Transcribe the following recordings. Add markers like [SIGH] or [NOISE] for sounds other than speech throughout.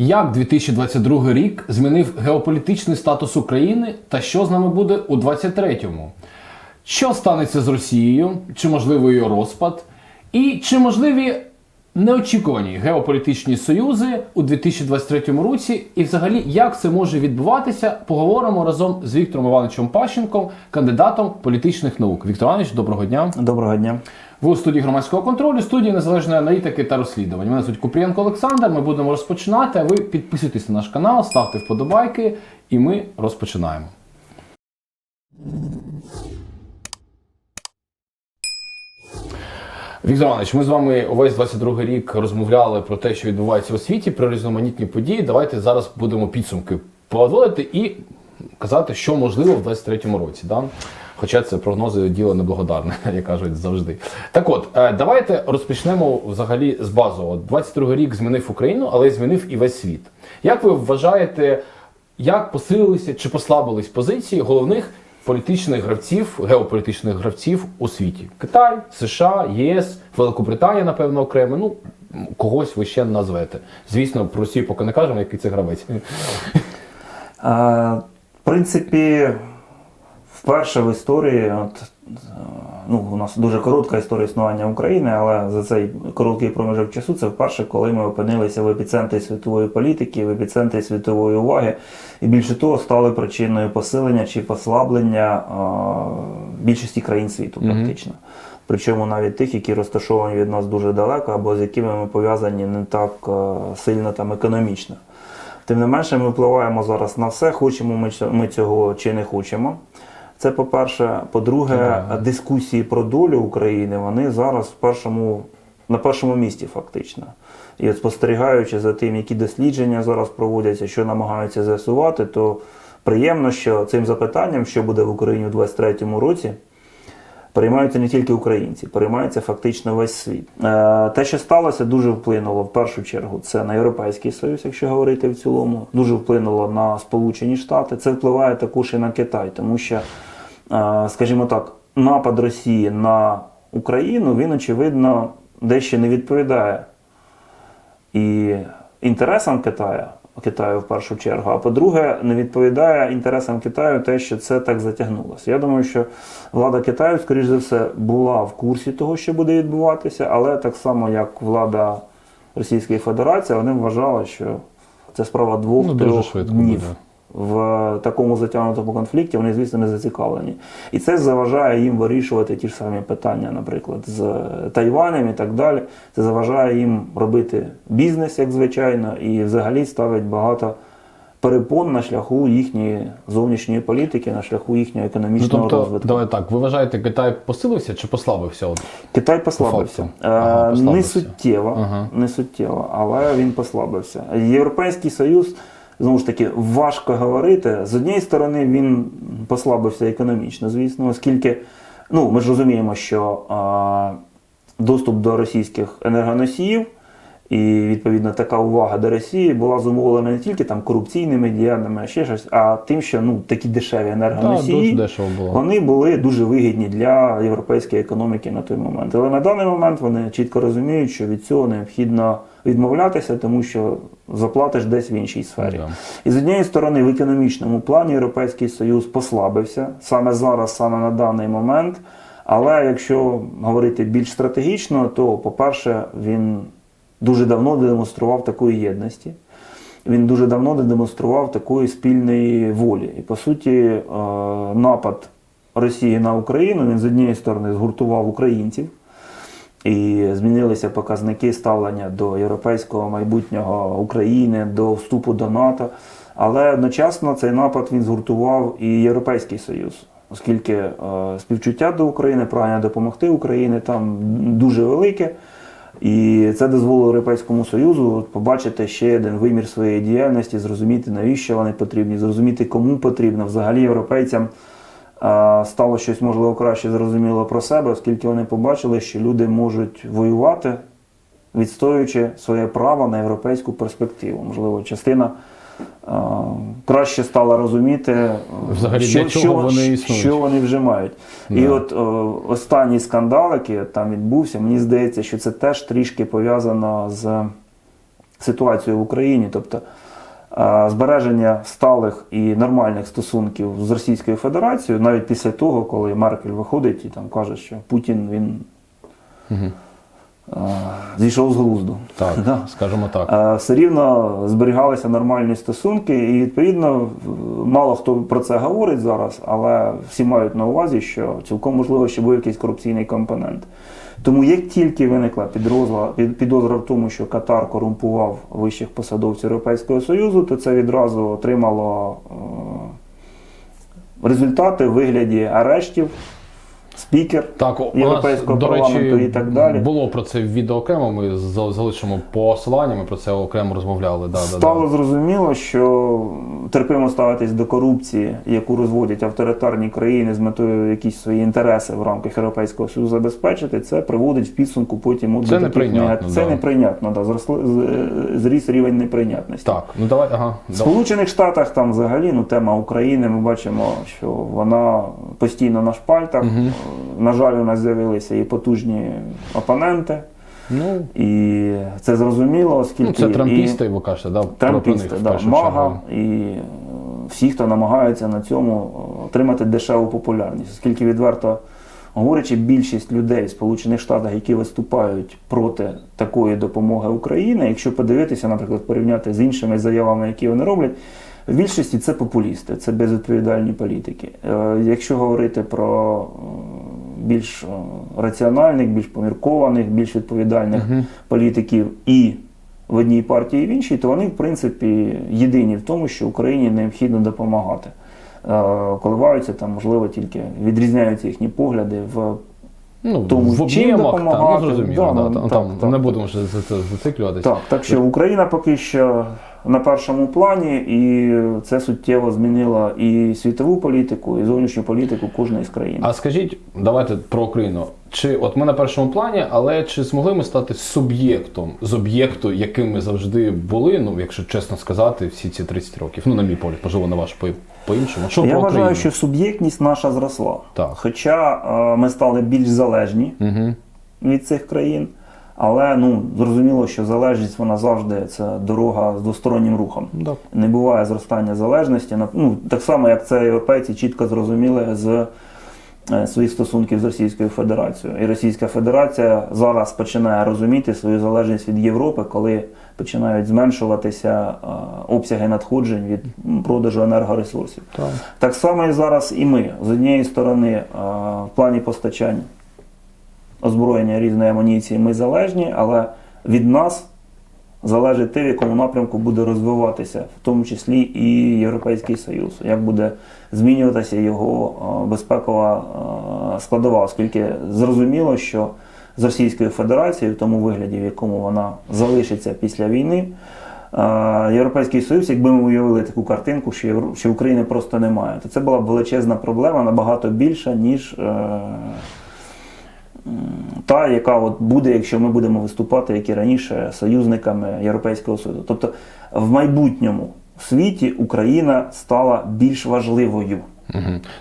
Як 2022 рік змінив геополітичний статус України та що з нами буде у 2023-му? Що станеться з Росією? Чи можливий її розпад? І чи можливі неочікувані геополітичні союзи у 2023 році? І взагалі, як це може відбуватися? Поговоримо разом з Віктором Івановичем Пащенком, кандидатом політичних наук. Віктор Іванович, доброго дня. Доброго дня. У студії громадського контролю, студії незалежної аналітики та розслідувань. Мене звуть Купрієнко Олександр. Ми будемо розпочинати. А ви підписуйтесь на наш канал, ставте вподобайки, і ми розпочинаємо. Віктор Іванович, ми з вами увесь 22 рік розмовляли про те, що відбувається у світі, про різноманітні події. Давайте зараз будемо підсумки подводити і казати, що можливо в 23-му році. Да? Хоча це прогнози діло неблагодарне, [LAUGHS] як кажуть завжди. Так от, е, давайте розпочнемо взагалі з базового. 22 рік змінив Україну, але змінив і весь світ. Як ви вважаєте, як посилилися чи послабились позиції головних політичних гравців, геополітичних гравців у світі? Китай, США, ЄС, Великобританія, напевно, окремо. Ну, когось ви ще назвете. Звісно, про Росію поки не кажемо, який це гравець. В принципі, вперше в історії, от, е, ну, у нас дуже коротка історія існування України, але за цей короткий проміжок часу це вперше, коли ми опинилися в епіцентрі світової політики, в епіцентрі світової уваги, і більше того, стали причиною посилення чи послаблення а, більшості країн світу, практично. Причому навіть тих, які розташовані від нас дуже далеко, або з якими ми пов'язані не так е, сильно там економічно. Тим не менше, ми впливаємо зараз на все, хочемо ми цього чи не хочемо. Це по-перше. По-друге, дискусії про долю України вони зараз в першому, на першому місці, фактично. І от спостерігаючи за тим, які дослідження зараз проводяться, що намагаються з'ясувати, то приємно, що цим запитанням, що буде в Україні у 2023 році, переймаються не тільки українці, переймається фактично весь світ. Е, Те, що сталося, дуже вплинуло в першу чергу. Це на Європейський Союз, якщо говорити в цілому, дуже вплинуло на Сполучені Штати. Це впливає також і на Китай, тому що, е, скажімо так, напад Росії на Україну він очевидно дещо не відповідає і інтересам Китаю, Китаю в першу чергу, а по-друге, не відповідає інтересам Китаю те, що це так затягнулося. Я думаю, що влада Китаю, скоріш за все, була в курсі того, що буде відбуватися, але так само, як влада Російської Федерації, вони вважали, що це справа Ну, двох-трьох швидко днів. В такому затягнутому конфлікті вони, звісно, не зацікавлені. І це заважає їм вирішувати ті ж самі питання, наприклад, з Тайванем і так далі. Це заважає їм робити бізнес, як звичайно, і взагалі ставить багато перепон на шляху їхньої зовнішньої політики, на шляху їхнього Ну, економічного тобто, розвитку. давай так, ви вважаєте, Китай посилився чи послабився? От? Китай послабився. Е, Ага, не послабився. суттєво, Ага. не суттєво, але він послабився. Європейський Союз, знову ж таки, важко говорити. З однієї сторони, він послабився економічно, звісно, оскільки ну, ми ж розуміємо, що е, доступ до російських енергоносіїв. І відповідно така увага до Росії була зумовлена не тільки там корупційними діяннями, а ще щось, а тим, що ну такі дешеві енергоносії дуже було. вони були дуже вигідні для європейської економіки на той момент. Але на даний момент вони чітко розуміють, що від цього необхідно відмовлятися, тому що заплатиш десь в іншій сфері. Да. І з однієї сторони, в економічному плані Європейський Союз послабився саме зараз, саме на даний момент. Але якщо говорити більш стратегічно, то, по-перше, він дуже давно демонстрував такої єдності. Він дуже давно не демонстрував такої спільної волі. І по суті, е, напад Росії на Україну він з однієї сторони згуртував українців, і змінилися показники ставлення до європейського майбутнього України, до вступу до НАТО. Але одночасно цей напад він згуртував і Європейський Союз, оскільки е, співчуття до України, прагнення допомогти Україні там дуже велике. І це дозволило Європейському Союзу побачити ще один вимір своєї діяльності, зрозуміти, навіщо вони потрібні, зрозуміти, кому потрібно. Взагалі європейцям стало щось можливо краще зрозуміло про себе, оскільки вони побачили, що люди можуть воювати, відстоюючи своє право на європейську перспективу. Можливо, частина краще стала розуміти, е, Взагалі, що, для чого що, вони існують. що вони вже мають. І от о, останній скандал, який там відбувся, мені здається, що це теж трішки пов'язано з ситуацію в Україні, тобто збереження сталих і нормальних стосунків з Російською Федерацією, навіть після того, коли Меркель виходить і там каже, що Путін він Мгм. Зійшов з глузду. Так, Да. скажімо так. Все рівно зберігалися нормальні стосунки, і відповідно мало хто про це говорить зараз, але всі мають на увазі, що цілком можливо, що був якийсь корупційний компонент. Тому як тільки виникла підозра, під- підозра в тому, що Катар корумпував вищих посадовців Європейського Союзу, то це відразу отримало е, результати в вигляді арештів, спікер. Так, у нас, Європейського до парламенту речі, і так далі. було про це відео окремо. Ми за- залишимо посилання. Ми про це окремо розмовляли. Да, Стало да. зрозуміло, що терпимо ставитись до корупції, яку розводять авторитарні країни з метою якісь свої інтереси в рамках Європейського Союзу забезпечити, це приводить в підсумку потім от Це до неприйнятно, Це да. неприйнятно, да, зросли, зріс рівень неприйнятності. Так, ну давай, ага. В. Сполучених Штатах там взагалі ну, тема України. Ми бачимо, що вона постійно на шпальтах. Мгм. На жаль, у нас з'явилися і потужні опоненти, Ну, і це зрозуміло, оскільки ну, це і- трампісти, ви кажете, да? Трампісти, в да, мага і е, всі, хто намагаються на цьому е, отримати дешеву популярність, оскільки відверто говорячи, більшість людей в Сполучених Штатах, які виступають проти такої допомоги Україні, якщо подивитися, наприклад, порівняти з іншими заявами, які вони роблять. В більшості це популісти, це безвідповідальні політики. Е, Якщо говорити про е, більш е, раціональних, більш поміркованих, більш відповідальних Мгм. політиків і в одній партії, і в іншій, то вони, в принципі, єдині в тому, що Україні необхідно допомагати. Коливаються там, можливо, тільки відрізняються їхні погляди в Ну, тому, в чим об'ємах, там, ну, зрозуміло, Да, да, ну, там, так, не так. будемо ще за це зациклюватися. Так, так що Україна поки що на першому плані, і це суттєво змінило і світову політику, і зовнішню політику кожної з країн. А скажіть, давайте про Україну. Чи от ми на першому плані, але чи змогли ми стати суб'єктом з об'єкту, яким ми завжди були? Ну, якщо чесно сказати, всі ці 30 років. Ну, на мій погляд, можливо, на ваш по- по-іншому. Що Я про вважаю, Україну? що суб'єктність наша зросла. Так. Хоча е, ми стали більш залежні Угу. від цих країн. Але ну зрозуміло, що залежність вона завжди це дорога з двостороннім рухом. Так. Не буває зростання залежності. Ну, так само, як це європейці чітко зрозуміли з своїх стосунків з Російською Федерацією. І Російська Федерація зараз починає розуміти свою залежність від Європи, коли починають зменшуватися е, обсяги надходжень від продажу енергоресурсів. Так. Так само і зараз і ми. З однієї сторони, е, в плані постачань озброєння різної амуніції ми залежні, але від нас залежить те, в якому напрямку буде розвиватися, в тому числі і Європейський Союз, як буде змінюватися його е, безпекова е, складова, оскільки зрозуміло, що з Російською Федерацією, в тому вигляді, в якому вона залишиться після війни, е, Європейський Союз, якби ми уявили таку картинку, що, Євро- України просто немає, то це була б величезна проблема, набагато більша, ніж та, яка от буде, якщо ми будемо виступати, як і раніше, союзниками Європейського Союзу. Тобто в майбутньому світі Україна стала більш важливою.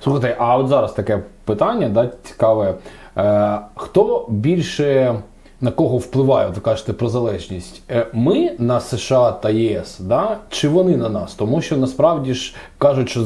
Слухайте, а от зараз таке питання, да, цікаве. Е, хто більше на кого впливає, ви кажете про залежність? Е, ми на США та ЄС, да? чи вони на нас? Тому що насправді ж кажуть, що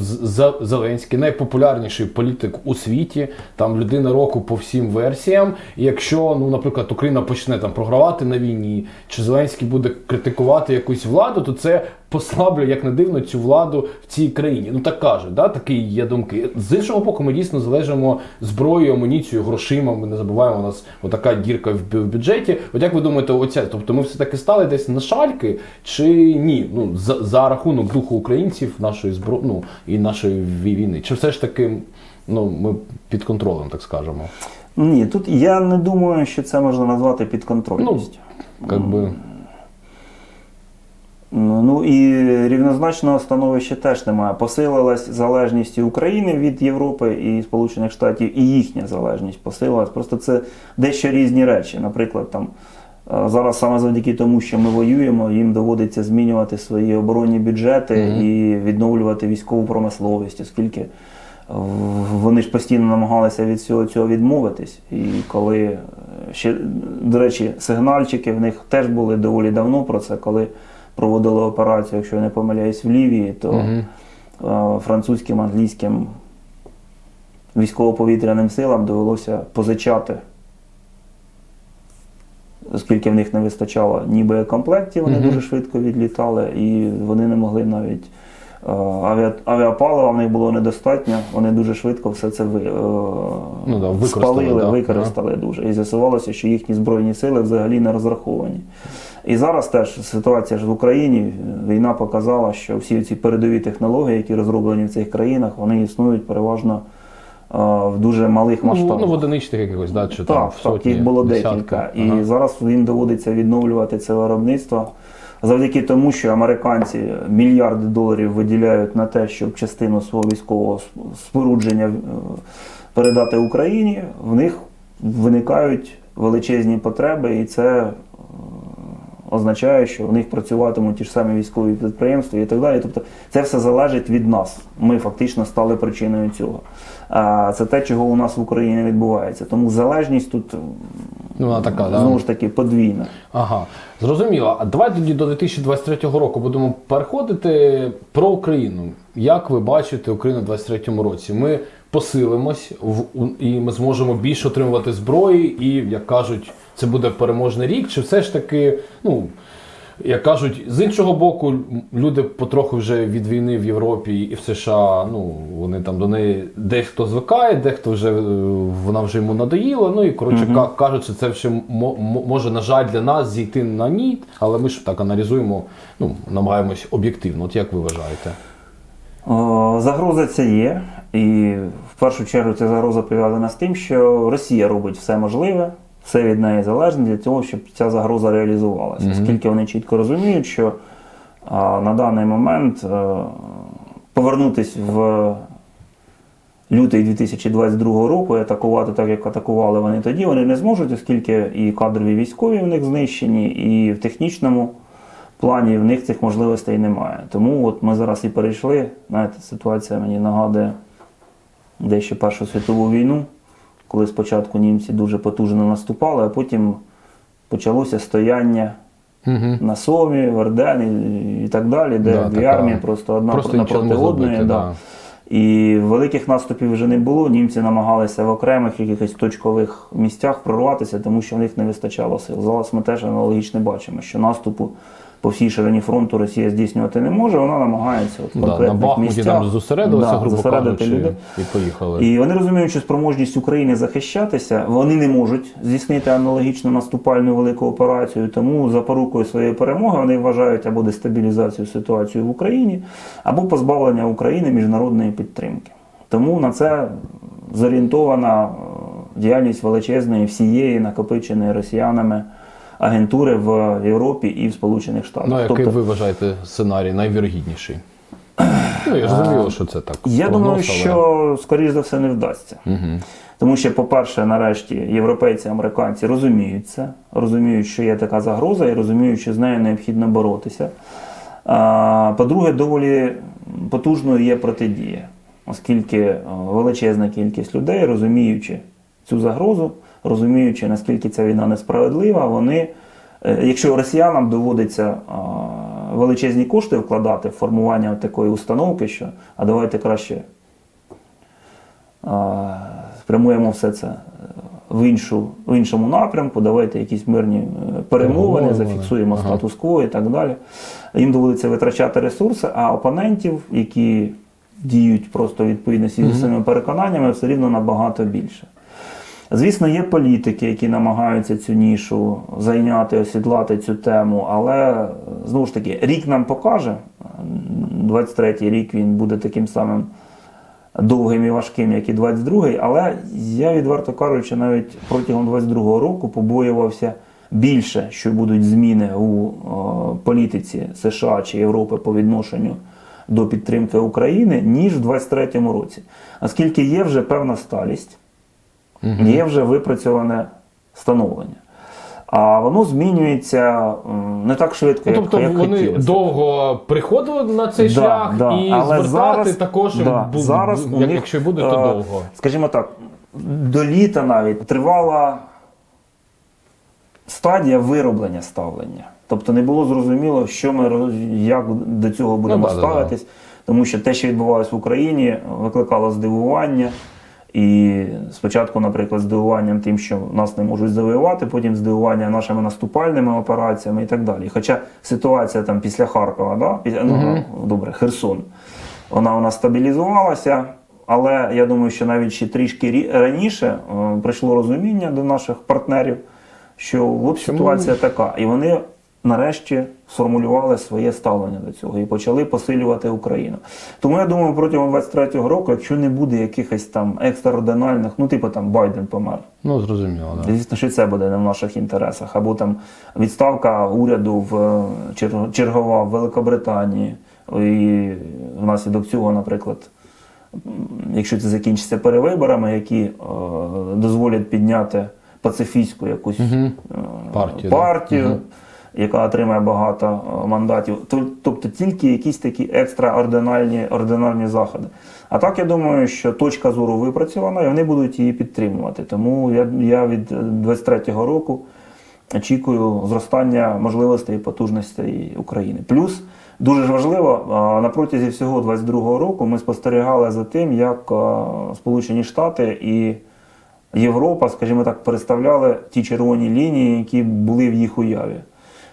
Зеленський найпопулярніший політик у світі, там людина року по всім версіям. І якщо, ну, наприклад, Україна почне там програвати на війні, чи Зеленський буде критикувати якусь владу, то це послаблює, як не дивно, цю владу в цій країні. Ну так кажуть, да, такі є думки. З іншого боку, ми дійсно залежимо зброєю, амуніцією, грошима. Ми не забуваємо, у нас отака дірка в бюджеті. От як ви думаєте, оця, тобто ми все таки стали десь на шальки, чи ні? Ну за, за рахунок духу українців, нашої зброї, ну і нашої війни, чи все ж таки ну ми під контролем, так скажемо? Ні, тут я не думаю, що це можна назвати підконтрольністю. Як би Ну, і рівнозначного становища теж немає. Посилилась залежність і України від Європи і Сполучених Штатів, і їхня залежність посилилась. Просто це дещо різні речі. Наприклад, там е, зараз саме завдяки тому, що ми воюємо, їм доводиться змінювати свої оборонні бюджети Мгм. і відновлювати військову промисловість, оскільки. вони ж постійно намагалися від всього цього відмовитись. І коли е, ще, до речі, сигнальчики в них теж були доволі давно про це, коли проводили операцію, якщо я не помиляюсь, в Лівії, то е, французьким, англійським військово-повітряним силам довелося позичати, оскільки в них не вистачало ні боєкомплектів, вони угу. дуже швидко відлітали, і вони не могли навіть. Е, Авіа, авіапалива в них було недостатньо, вони дуже швидко все це ви, е, Ну да, використали, спалили, да. використали дуже. І з'ясувалося, що їхні збройні сили взагалі не розраховані. І зараз теж ситуація ж в Україні, війна показала, що всі ці передові технології, які розроблені в цих країнах, вони існують переважно е, в дуже малих Ну, масштабах. ну, в одиничних якихось, да, чи там Так, в так, їх було десятки. декілька. І Ага. зараз їм доводиться відновлювати це виробництво завдяки тому, що американці мільярди доларів виділяють на те, щоб частину свого військового спорудження е, передати Україні, в них виникають величезні потреби, і це е, означає, що в них працюватимуть ті ж самі військові підприємства і так далі. Тобто це все залежить від нас. Ми фактично стали причиною цього. А це те, чого у нас в Україні відбувається. Тому залежність тут Ну, вона така, знову ж таки подвійна. Ага, зрозуміло. А давай тоді до 2023 року будемо переходити про Україну. Як ви бачите Україну в 2023 році? Ми посилимось в, і ми зможемо більше отримувати зброї, і як кажуть, це буде переможний рік. Чи все ж таки, ну як кажуть, з іншого боку, люди потроху вже від війни в Європі і в США, ну вони там до неї дехто звикає, дехто вже е, вона вже йому надоїла. Ну і коротше ка- кажуть, що це вже мо- мо- може, на жаль, для нас зійти на ні, але ми ж так аналізуємо, ну намагаємось об'єктивно. От як ви вважаєте? О, Загроза це є, і в першу чергу ця загроза пов'язана з тим, що Росія робить все можливе, все від неї залежне для того, щоб ця загроза реалізувалася. Оскільки вони чітко розуміють, що а, на даний момент е, повернутись в лютий 2022 року і атакувати так, як атакували вони тоді, вони не зможуть, оскільки і кадрові військові в них знищені, і в технічному плані в них цих можливостей немає. Тому от ми зараз і перейшли. Знаєте, ситуація мені нагадує дещо Першу світову війну, коли спочатку німці дуже потужно наступали, а потім почалося стояння Угу. на Сомі, в Ордені і так далі, де Да, дві така- армії просто одна Просто напроти одної. да. да. І великих наступів вже не було. Німці намагалися в окремих якихось точкових місцях прорватися, тому що в них не вистачало сил. Зараз ми теж аналогічно бачимо, що наступу по всій ширині фронту Росія здійснювати не може. Вона намагається от Да, на Бахмуті місцях там зосередилися, да, грубо кажучи, людей. і поїхали. І вони розуміють, що спроможність України захищатися, вони не можуть здійснити аналогічну наступальну велику операцію. Тому запорукою своєї перемоги вони вважають або дестабілізацію ситуації в Україні, або позбавлення України міжнародної підтримки. Тому на це зорієнтована е, діяльність величезної всієї накопиченої росіянами агентури в Європі і в Сполучених Штатах. Ну, який Тобто, ви вважаєте сценарій найвірогідніший? Ну, я зрозуміло, що це так. я прогноз, думаю, але- що скоріш за все не вдасться. Мгм. Тому що, по-перше, нарешті європейці, американці розуміють це, розуміють, що є така загроза, і розуміють, що з нею необхідно боротися. По-друге, доволі потужною є протидія, оскільки величезна кількість людей, розуміючи цю загрозу, розуміючи, наскільки ця війна несправедлива, вони, е, якщо росіянам доводиться величезні кошти вкладати в формування такої установки, що а давайте краще спрямуємо все це е, в, іншу, в іншому напрямку, давайте якісь мирні е, перемовини, зафіксуємо ага. статус-кво і так далі. Їм доводиться витрачати ресурси, а опонентів, які діють просто відповідності зі своїми переконаннями, все рівно набагато більше. Звісно, є політики, які намагаються цю нішу зайняти, осідлати цю тему, але знову ж таки, рік нам покаже. 23-й рік він буде таким самим довгим і важким, як і 22-й, але я, відверто кажучи, навіть протягом 22-го року побоювався більше, що будуть зміни у е, політиці США чи Європи по відношенню до підтримки України, ніж в 23-му році. Оскільки є вже певна сталість, є вже випрацьоване становлення. А воно змінюється не так швидко, Ну, як, тобто як вони хотілося. довго приходили на цей Да, шлях да. і Але звертати зараз- також да, бу- зараз у них, якщо буде, то е, довго. Скажімо так, до літа навіть тривала стадія вироблення ставлення. Тобто не було зрозуміло, що ми як до цього будемо Ну, да, да, да. ставитись, тому що те, що відбувалося в Україні, викликало здивування. І спочатку, наприклад, здивуванням тим, що нас не можуть завоювати, потім здивування нашими наступальними операціями і так далі. Хоча ситуація там після Харкова, да? після, ну, добре, Херсон, вона у нас стабілізувалася, але я думаю, що навіть ще трішки рі- раніше е, прийшло розуміння до наших партнерів, що от ситуація така. І вони нарешті сформулювали своє ставлення до цього і почали посилювати Україну. Тому я думаю, протягом 23-го року, якщо не буде якихось там екстраординальних, ну типу там Байден помер. Ну, зрозуміло, да. Звісно, що це буде не в наших інтересах. Або там відставка уряду в е, чергова в Великобританії. І внаслідок цього, наприклад, якщо це закінчиться перевиборами, які е, дозволять підняти пацифістську якусь е, Партію, партію Мгм. Яка отримає багато е, мандатів. Тобто тільки якісь такі екстраординарні ординарні заходи. А так я думаю, що точка зору випрацьована, і вони будуть її підтримувати. Тому я, я від 23-го року очікую зростання можливостей і потужностей України. Плюс дуже ж важливо, а, на протязі всього 22-го року ми спостерігали за тим, як Сполучені Штати і Європа, скажімо так, переставляли ті червоні лінії, які були в їх уяві.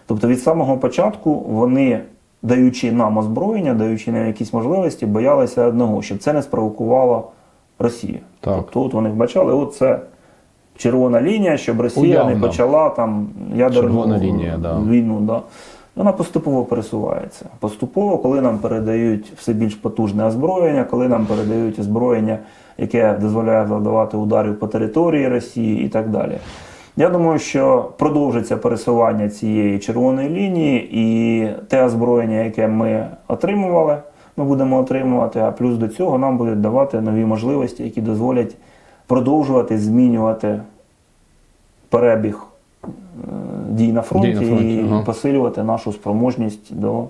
Тобто від самого початку вони, даючи нам озброєння, даючи нам якісь можливості, боялися одного, щоб це не спровокувало Росію. Так. Тобто от вони вбачали, от це червона лінія, щоб Росія не почала там ядерну лінія, да. війну. Да. Вона поступово пересувається. Поступово, коли нам передають все більш потужне озброєння, коли нам передають озброєння, яке дозволяє завдавати ударів по території Росії і так далі. Я думаю, що продовжиться пересування цієї червоної лінії, і те озброєння, яке ми отримували, ми будемо отримувати. А плюс до цього нам будуть давати нові можливості, які дозволять продовжувати змінювати перебіг е, дій на фронті, Дій на фронті, і ага. посилювати нашу спроможність до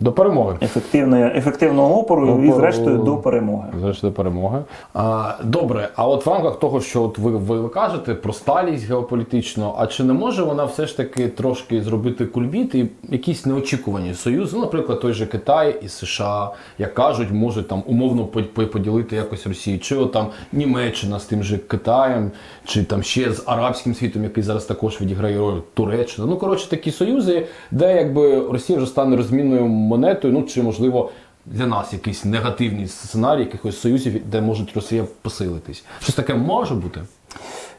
До перемоги. ефективної, ефективного опору і, Опору. зрештою, до перемоги. Зрештою перемоги. А, добре, а от в рамках того, що от ви, ви кажете про сталість геополітичну, а чи не може вона все ж таки трошки зробити кульбіт і якісь неочікувані союзи? Ну, наприклад, той же Китай і США, як кажуть, можуть там умовно по- по- поділити якось Росію, чи от там Німеччина з тим же Китаєм, чи там ще з арабським світом, який зараз також відіграє роль Туреччина. Ну коротше, такі союзи, де якби Росія вже стане розмінною монетою, ну чи можливо для нас якийсь негативний сценарій якихось союзів, де може Росія посилитись. Щось таке може бути?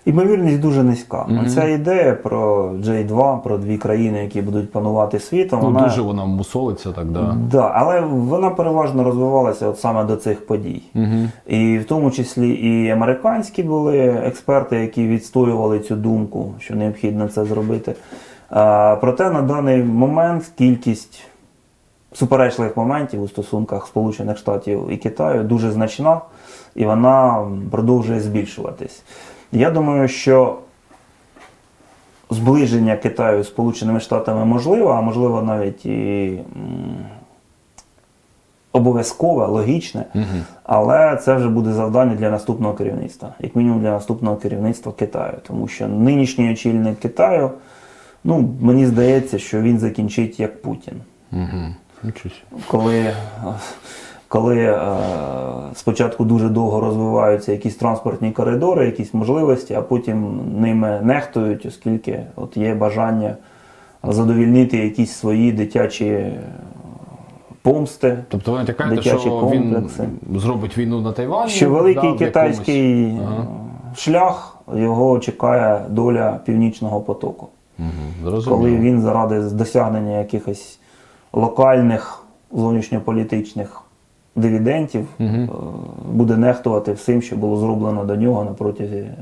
Імовірність дуже низька. Ця ідея про J2, про дві країни, які будуть панувати світом, Ну вона дуже вона мусолиться так, да. Да, але вона переважно розвивалася от саме до цих подій. Угу. І в тому числі і американські були експерти, які відстоювали цю думку, що необхідно це зробити. А, проте на даний момент кількість суперечливих моментів у стосунках Сполучених Штатів і Китаю дуже значна, і вона продовжує збільшуватись. Я думаю, що зближення Китаю з Сполученими Штатами можливо, а можливо навіть і обов'язкове, логічне, але це вже буде завдання для наступного керівництва, як мінімум для наступного керівництва Китаю. Тому що нинішній очільник Китаю, ну, мені здається, що він закінчить як Путін Угу. Коли, коли е, спочатку дуже довго розвиваються якісь транспортні коридори, якісь можливості, а потім ними нехтують, оскільки от є бажання задовільнити якісь свої дитячі помсти. Тобто ви натякаєте, що комплекси. він зробить війну на Тайвані? Що великий да, китайський якомусь- Ага. е, шлях його чекає доля північного потоку. Угу. Зрозуміло. коли він заради досягнення якихось локальних зовнішньополітичних дивідентів е, буде нехтувати всім, що було зроблено до нього на протязі е,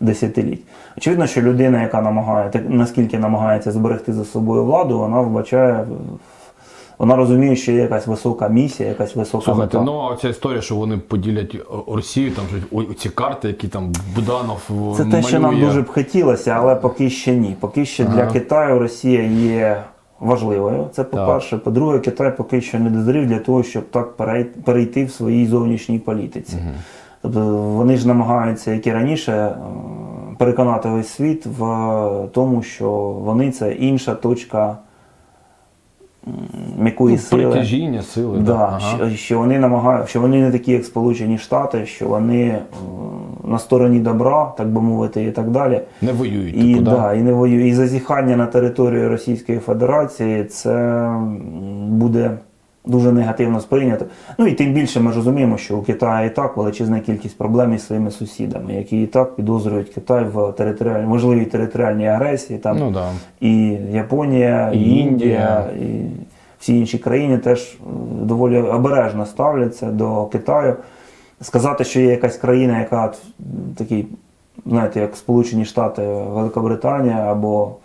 десятиліть. Очевидно, що людина, яка намагає, так, наскільки намагається зберегти за собою владу, вона вбачає вона розуміє, що є якась висока місія, якась висока Слухайте, мета. ну а ця історія, що вони поділять Росію, там же ці карти, які там Буданов Це те, що нам дуже б хотілося, але поки ще ні. Поки що для Китаю Росія є важливою. Це по-перше. По-друге, Китай поки що не дозрів для того, щоб так перейти в своїй зовнішній політиці. Тобто вони ж намагаються, як і раніше, е, переконати весь світ в тому, що вони це інша точка м'якої Ну, сили. притяжіння сили. Да, ага. що, що вони намагаються, що вони не такі, як Сполучені Штати, що вони е, на стороні добра, так би мовити, і так далі. Не воюють, І, типу, да? да, і не воює. І зазіхання на територію Російської Федерації це буде дуже негативно сприйнято. Ну і тим більше ми розуміємо, що у Китаю і так величезна кількість проблем із своїми сусідами, які і так підозрюють Китай в територіальній можливій територіальній агресії. Там Ну да. і Японія, і, І Індія, і всі інші країни теж доволі обережно ставляться до Китаю. Сказати, що є якась країна, яка такий, знаєте, як Сполучені Штати, Великобританія або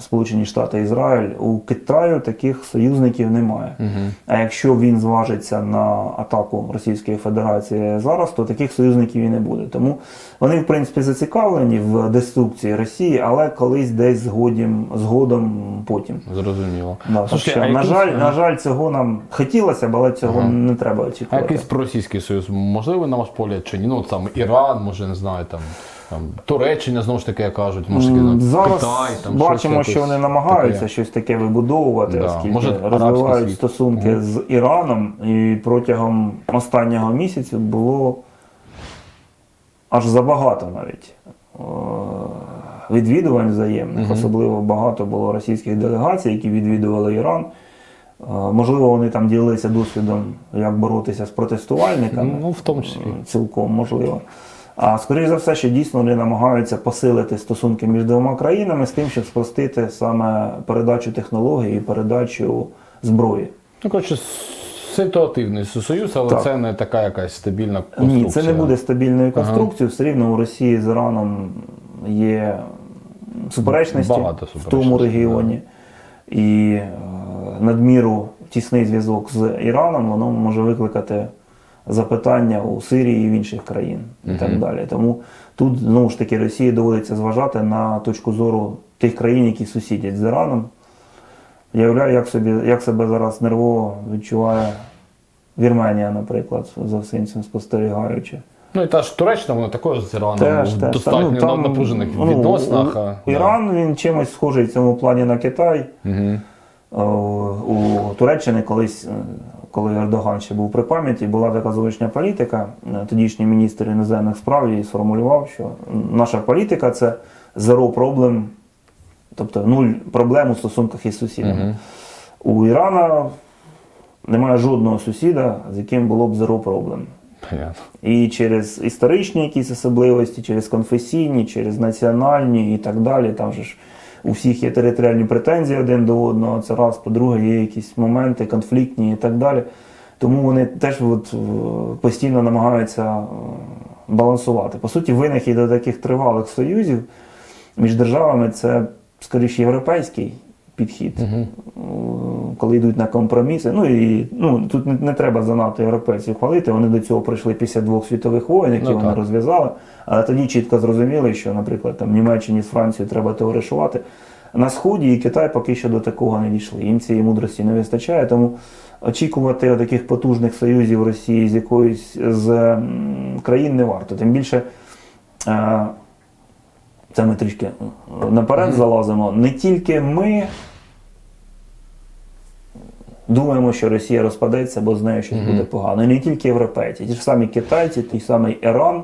Сполучені Штати Ізраїль, у Китаю таких союзників немає. Угу. А якщо він зважиться на атаку Російської Федерації зараз, то таких союзників і не буде. Тому вони, в принципі, зацікавлені в деструкції Росії, але колись десь згодом, згодом потім. Зрозуміло. Да, Слушайте, що, а на, якийсь, жаль, е, на жаль, цього нам хотілося б, але цього Ага. не треба А очікувати. якийсь проросійський союз можливий на ваш погляд чи ні? Ну от саме Іран, може, не знаю, там, там Туреччина, знову ж таки, як кажуть, може таки, там, Зараз Китай, там бачимо, щось що вони намагаються таке. щось таке вибудовувати, Да. оскільки Може, розвивають світ. стосунки Мгм. з Іраном, і протягом останнього місяця було аж забагато навіть е, відвідувань взаємних. Мгм. Особливо багато було російських делегацій, які відвідували Іран. Е, Можливо, вони там ділилися досвідом, як боротися з протестувальниками. Ну, в тому числі. Цілком можливо. А скоріш за все, що дійсно вони намагаються посилити стосунки між двома країнами з тим, щоб спростити саме передачу технологій і передачу зброї. Ну, коротше, ситуативний союз, але Так. це не така якась стабільна конструкція. Ні, це не буде стабільною конструкцією. Все рівно у Росії з Іраном є суперечності Багато в тому регіоні. І е, надміру тісний зв'язок з Іраном воно може викликати запитання у Сирії і в інших країн і так далі. Тому тут знову ж таки Росії доводиться зважати на точку зору тих країн, які сусідять з Іраном. Я уявляю, як, собі, як себе зараз нервово відчуває Вірменія, наприклад, за всім цим спостерігаючи. Ну і та ж Туреччина, вона також з Іраном Теж, в теж, достатньо ну, там, напружених ну, відносинах. Іран він чимось схожий в цьому плані на Китай. Угу. О, У Туреччини колись, е, коли Ердоган ще був при пам'яті, була така зовнішня політика. Е, Тодішній міністр іноземних справ її сформулював, що наша політика це zero problem, тобто нуль проблем у стосунках із сусідами. Угу. У Ірана немає жодного сусіда, з яким було б zero problem. Понятно. І через історичні якісь особливості, через конфесійні, через національні і так далі. Там же ж у всіх є територіальні претензії один до одного. Це раз, по-друге, є якісь моменти конфліктні і так далі. Тому вони теж от, е, постійно намагаються е, балансувати. По суті, винахід до таких тривалих союзів між державами це скоріше європейський підхід. Угу. Коли йдуть на компроміси. Ну і ну тут не, не треба занадто європейців хвалити. Вони до цього пройшли після двох світових воєн, які Ну, вони розв'язали. Але тоді чітко зрозуміли, що, наприклад, там Німеччині з Францією треба товаришувати. На сході і Китай поки що до такого не дійшли. Їм цієї мудрості не вистачає. Тому очікувати таких потужних союзів Росії з якоїсь з країн не варто. Тим більше. е, Це ми трішки наперед залазимо. Не тільки ми думаємо, що Росія розпадеться, бо з нею щось Мгм. буде погано. І не тільки європейці, ті ж самі китайці, той самий Іран.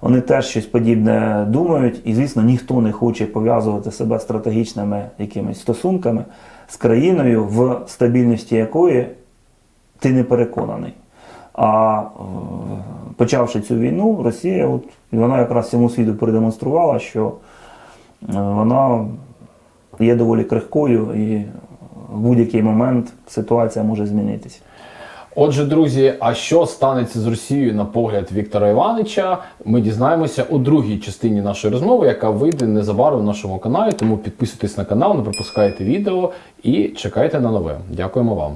Вони теж щось подібне думають, і, звісно, ніхто не хоче пов'язувати себе стратегічними якимись стосунками з країною, в стабільності якої ти не переконаний. А е, почавши цю війну, Росія, от, і вона якраз всьому світу продемонструвала, що е, вона є доволі крихкою і в будь-який момент ситуація може змінитися. Отже, друзі, а що станеться з Росією на погляд Віктора Івановича? Ми дізнаємося у другій частині нашої розмови, яка вийде незабаром в нашому каналі. Тому підписуйтесь на канал, не пропускайте відео і чекайте на нове. Дякуємо вам.